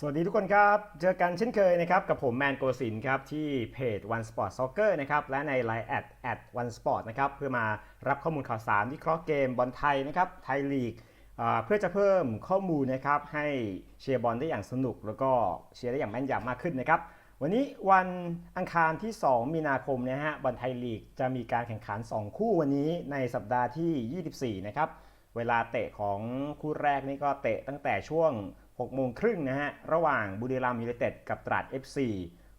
สวัสดีทุกคนครับ เจอกันเช่นเคยนะครับกับผมแมนโกสินครับที่เพจ One Sport Soccer นะครับและใน Line แอดแอด One Sport นะครับเพื่อมารับข้อมูลข่าวสารวิเคราะห์เกมบอลไทยนะครับไทยลีกเพื่อจะเพิ่มข้อมูลนะครับให้เชียร์บอลได้อย่างสนุก แล้วก็เชียร์ได้อย่างแม่นยำมากขึ้นนะครับวันนี้วันอังคารที่ 2 มีนาคมนะฮะบอลไทยลีกจะมีการแข่งขัน 2 คู่วันนี้ในสัปดาห์ที่ 24 นะครับ เวลาเตะของคู่แรกนี่ก็เตะตั้งแต่ช่วง6โมงครึ่งนะฮะ ระหว่างบุรีรัมย์ยูไนเต็ดกับตราด FC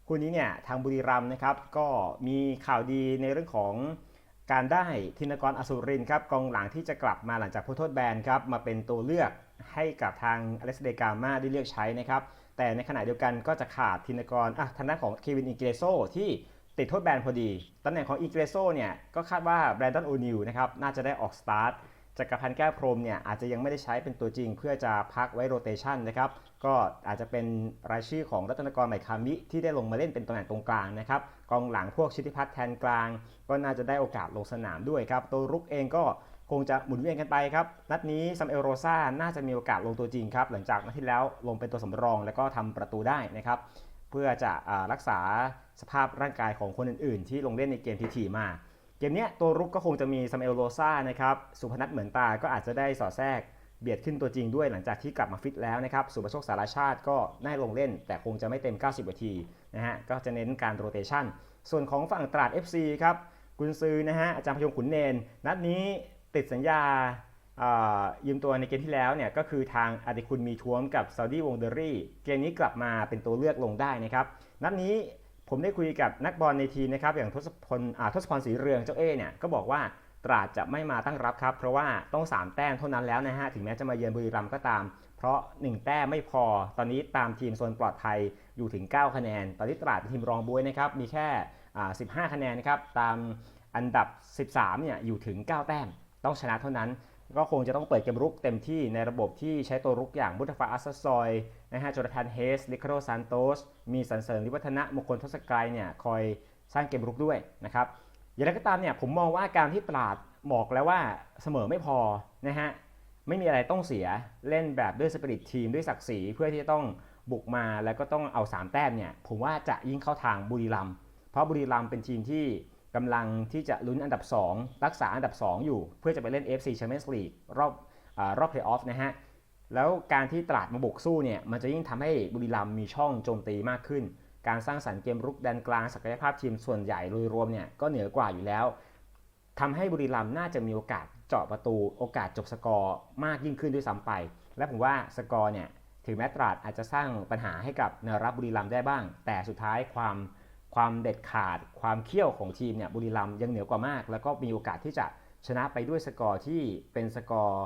คู่นี้เนี่ยทางบุรีรัมย์นะครับก็มีข่าวดีในเรื่องของการได้ธินกรอสุรินครับกองหลังที่จะกลับมาหลังจากพ้นโทษแบนครับมาเป็นตัวเลือกให้กับทางอเล็กซานเดกามาได้เลือกใช้นะครับแต่ในขณะเดียวกันก็จะขาดธินกรอะทางด้านของเควินอิเกโซที่ติดโทษแบนพอดีตำแหน่งของอิเกโซเนี่ยก็คาดว่าแบรนดอนโอนิลนะครับน่าจะได้ออกสตาร์ท จักรพันธ์แก้วพรมเนี่ยอาจจะยังไม่ได้ใช้เป็นตัวจริง เพื่อจะพักไว้โรเตชันนะครับก็อาจจะเป็นรายชื่อของรัตนกรใหม่คามิที่ได้ลงมาเล่นเป็นตำแหน่งตรงกลางนะครับกองหลังพวกชิติพัฒน์แทนกลาง ก็น่าจะได้โอกาสลงสนามด้วยครับตัวรุกเองก็คงจะหมุนเวียนกันไปครับ นัดนี้ซัมเอลโรซ่าน่าจะมีโอกาสลงตัวจริงครับ หลังจากนัดที่แล้วลงเป็นตัวสำรองแล้วก็ทำประตูได้นะครับ เพื่อจะอ่ารักษาสภาพร่างกายของคนอื่น ๆ ที่ลงเล่นในเกมทีๆมา เกมนี้ตัวรุกก็คงจะมีซัมเอลโรซ่านะครับสุพนัทเหมือนตาก็อาจจะได้สอดแทรกเบียดขึ้นตัวจริงด้วยหลังจากที่กลับมาฟิตแล้วนะครับสุประโชคสารชาติก็ได้ลงเล่น แต่คงจะไม่เต็ม 90 นาทีนะฮะก็จะเน้นการโรเตชันส่วนของฝั่งตราด FC ครับกุนซือนะฮะอาจารย์พยงขุนเนน นัดนี้ติดสัญญาอ่ายืมตัวในเกมที่แล้วเนี่ยก็คือทางอดิคุณมีท้วมกับซาอุดีวงเดอรี่ เกมนี้กลับมาเป็นตัวเลือกลงได้นะครับ นัดนี้ ผมได้คุยกับนักบอลในทีมนะครับอย่างทศพลทศพรศรีเรืองเจ้าเอ้เนี่ยก็บอกว่าตราดจะไม่มาตั้งรับครับ เพราะว่าต้อง 3 แต้มเท่านั้นแล้วนะฮะ ถึงแม้จะมาเยือนบุรีรัมย์ก็ตาม เพราะ 1 แต้มไม่พอ ตอนนี้ตามทีมโซนปลอดภัยอยู่ถึง 9 คะแนน ตอนนี้ตราดเป็นทีมรองบวยนะครับ มีแค่ 15 คะแนนนะครับ ตามอันดับ 13 เนี่ย อยู่ถึง 9 แต้ม ต้องชนะเท่านั้น ก็คงจะต้องเปิดเกมรุกเต็มที่ในระบบที่ใช้ตัวรุกอย่างบุตฟาอัสซัสซอยนะฮะโจนาธานเฮสลิคาโรซานโตสมีสันเสริญลิวัฒนะมงคลทศกัยเนี่ยคอยสร้างเกมรุกด้วยนะครับอย่างไรก็ตามเนี่ยผมมองว่าการที่ตราดบอกแล้วว่าเสมอไม่พอนะฮะไม่มีอะไรต้องเสียเล่นแบบด้วยสปิริตทีมด้วยศักดิ์ศรีเพื่อที่จะต้องบุกมาแล้วก็ต้องเอา 3 แต้มเนี่ยผมว่าจะยิ่งเข้าทางบุรีรัมเพราะบุรีรัมเป็นทีมที่ กำลังที่จะลุ้นอันดับ 2 รักษาอันดับ 2 อยู่ เพื่อจะไปเล่น FC Champions League รอบอรอบเพลย์ออฟนะฮะ แล้วการที่ตราดมาบุกสู้เนี่ย มันจะยิ่งทำให้บุรีรัมมีช่องโจมตีมากขึ้น การสร้างสรรค์เกมรุกแดนกลางศักยภาพทีมส่วนใหญ่โดยรวมเนี่ยก็เหนือกว่าอยู่แล้วทำให้บุรีรัมย์น่าจะมีโอกาสเจาะประตูโอกาสจบสกอร์มากยิ่งขึ้นด้วยซ้ำไป และผมว่าสกอร์เนี่ยถึงแม้ตราดอาจจะสร้างปัญหาให้กับแนรับบุรีรัมย์ได้บ้าง แต่สุดท้ายความ ความเด็ดขาดความเขี้ยวของทีมเนี่ยบุรีรัมย์ยังเหนือกว่ามาก แล้วก็มีโอกาสที่จะชนะไปด้วยสกอร์ที่เป็นสกอร์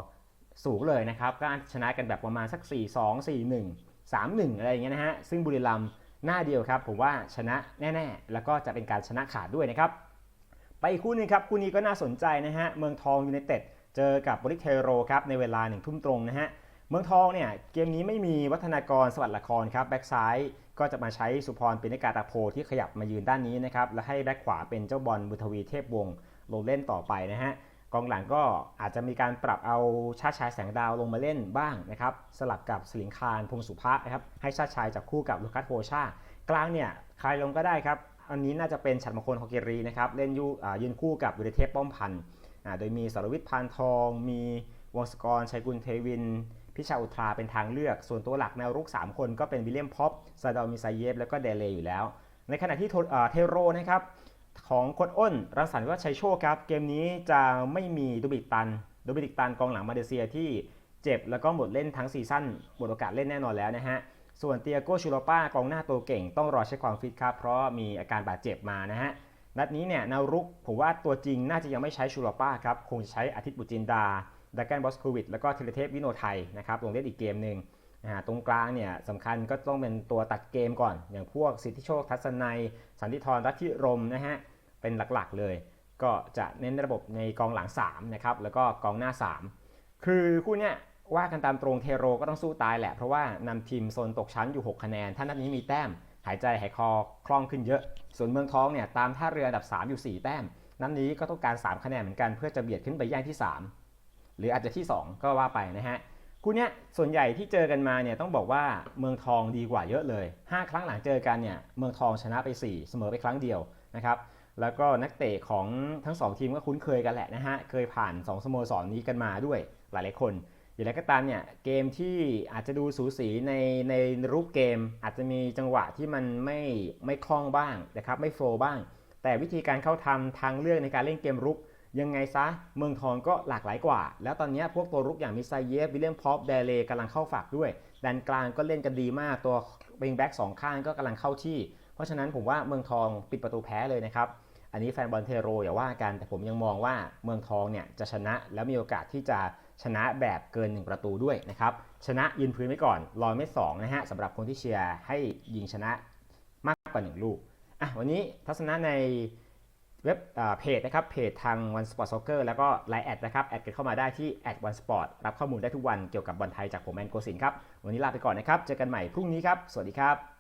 สูงเลยนะครับก็ชนะกันแบบประมาณสัก 4 2 4 1 3 1 อะไรอย่างเงี้ยนะฮะซึ่งบุรีรัมย์หน้าเดียวครับ ผมว่าชนะแน่ ๆ แล้วก็จะเป็นการชนะขาดด้วยนะครับ ไปอีกคู่หนึงครับ คู่นี้ก็น่าสนใจนะฮะเมืองทองยูไนเต็ดเจอกับบริเทโรครับในเวลาหนึ่งทุ่มตรงนะฮะเมืองทองเนี่ยเกมนี้ไม่มีวัฒนากรสวัสดิ์ละครครับแบ็กซ้าย ก็จะมาใช้สุพรปินิกาตาโพที่ขยับมายืนด้านนี้นะครับ และให้แบ็กขวาเป็นเจ้าบอลบุทวีเทพวงศ์ลงเล่นต่อไปนะฮะกองหลังก็อาจจะมีการปรับเอาชาติชายแสงดาวลงมาเล่นบ้างนะครับสลับกับสลิงคารพงสุภะนะครับให้ชาติชายจับคู่กับลูคัสโพชากลางเนี่ยใครลงก็ได้ครับอันนี้น่าจะเป็นฉัตรมงคลฮอกเกรีนะครับเล่นยูอ่ายืนคู่กับวิรเทพป้อมพันธ์โดยมีสรวิทย์พานทอง มีวงศกรชัยกุลเทวิน พิชาอุทราเป็นทางเลือก ส่วนตัวหลักแนวรุก 3 คนก็เป็นวิลเลียมพ็อปซาดอมิซาเยฟ แล้วก็เดเลอยู่แล้ว ในขณะที่เทโรนะครับของโคดอ้นรังสรรค์ว่าชัยโชคครับ เกมนี้จะไม่มีดูบิกตันดูบิกตันกองหลังมาเลเซียที่เจ็บแล้วก็หมดเล่นทั้งซีซั่นหมดโอกาสเล่นแน่นอนแล้วนะฮะส่วนเตียโกชูโรป้ากองหน้าตัวเก่งต้องรอเช็คความฟิตครับเพราะมีอาการบาดเจ็บมานะฮะนัดนี้เนี่ยแนวรุกผมว่าตัวจริงน่าจะยังไม่ใช้ชูโรป้าครับคงจะใช้อาทิตย์บุตรจินดา ดักแกนบอสโควิดแล้วก็เทเลเทพวิโนไทยนะครับลงเล่นอีกเกมหนึ่งตรงกลางเนี่ยสำคัญก็ต้องเป็นตัวตัดเกมก่อน อย่างพวกสิทธิโชคทัศนัย สันติธรรัตทิรมนะฮะเป็นหลักๆเลย ก็จะเน้นระบบในกองหลัง3นะครับแล้วก็กองหน้า 3 คือคู่เนี้ยว่ากันตามตรงเทโรก็ต้องสู้ตายแหละ เพราะว่านำทีมโซนตกชั้นอยู่ 6 คะแนน ถ้านัดนี้มีแต้ม หายใจหายคอคล่องขึ้นเยอะ ส่วนเมืองท้องเนี่ยตามท่าเรืออันดับ 3 อยู่ 4 แต้ม นัดนี้ก็ต้องการ 3 คะแนนเหมือนกันเพื่อจะเบียดขึ้นไปแย่งที่ 3 หรืออาจจะที่ 2 ก็ว่าไปนะฮะคู่เนี้ยส่วนใหญ่ที่เจอกันมาเนี่ยต้องบอกว่าเมืองทองดีกว่าเยอะเลย 5 ครั้งหลังเจอกันเนี่ยเมืองทองชนะไป 4 เสมอไปครั้งเดียวนะครับแล้วก็นักเตะของทั้ง 2 ทีมก็คุ้นเคยกันแหละนะฮะเคยผ่าน2สโมสรนี้กันมาด้วยหลายๆคนอย่างไรก็ตามเนี่ยเกมที่อาจจะดูสูสีในในรูปเกม อาจจะมีจังหวะที่มันไม่ไม่คล่องบ้างนะครับไม่โฟล์บ้าง แต่วิธีการเข้าทำทางเลือกในการเล่นเกมรุก ยังไงซะเมืองทองก็หลากหลายกว่า แล้วตอนนี้พวกตัวรุกอย่างมิซาเยฟวิลเลียมพอปเดเลกำลังเข้าฝักด้วยแดนกลางก็เล่นกันดีมากตัวเบงแบ็กสองข้างก็กำลังเข้าที่ เพราะฉะนั้นผมว่าเมืองทองปิดประตูแพ้เลยนะครับอันนี้แฟนบอลเทโรอย่าว่ากันแต่ผมยังมองว่าเมืองทองเนี่ยจะชนะแล้วมีโอกาสที่จะชนะแบบเกิน 1 ประตูด้วยนะครับชนะยืนพื้นไว้ก่อนรอไม่สองนะฮะสำหรับคนที่เชียร์ให้ยิงชนะมากกว่า 1 ลูกอะวันนี้ทัศนะใน เว็บเพจนะครับเพจทาง One Sport Soccer แล้วก็ไลน์แอดนะครับแอดกันเข้ามาได้ที่ One Sport รับข้อมูลได้ทุกวันเกี่ยวกับบอลไทยจากผมแมนโกสินครับ วันนี้ลาไปก่อนนะครับ เจอกันใหม่พรุ่งนี้ครับ สวัสดีครับ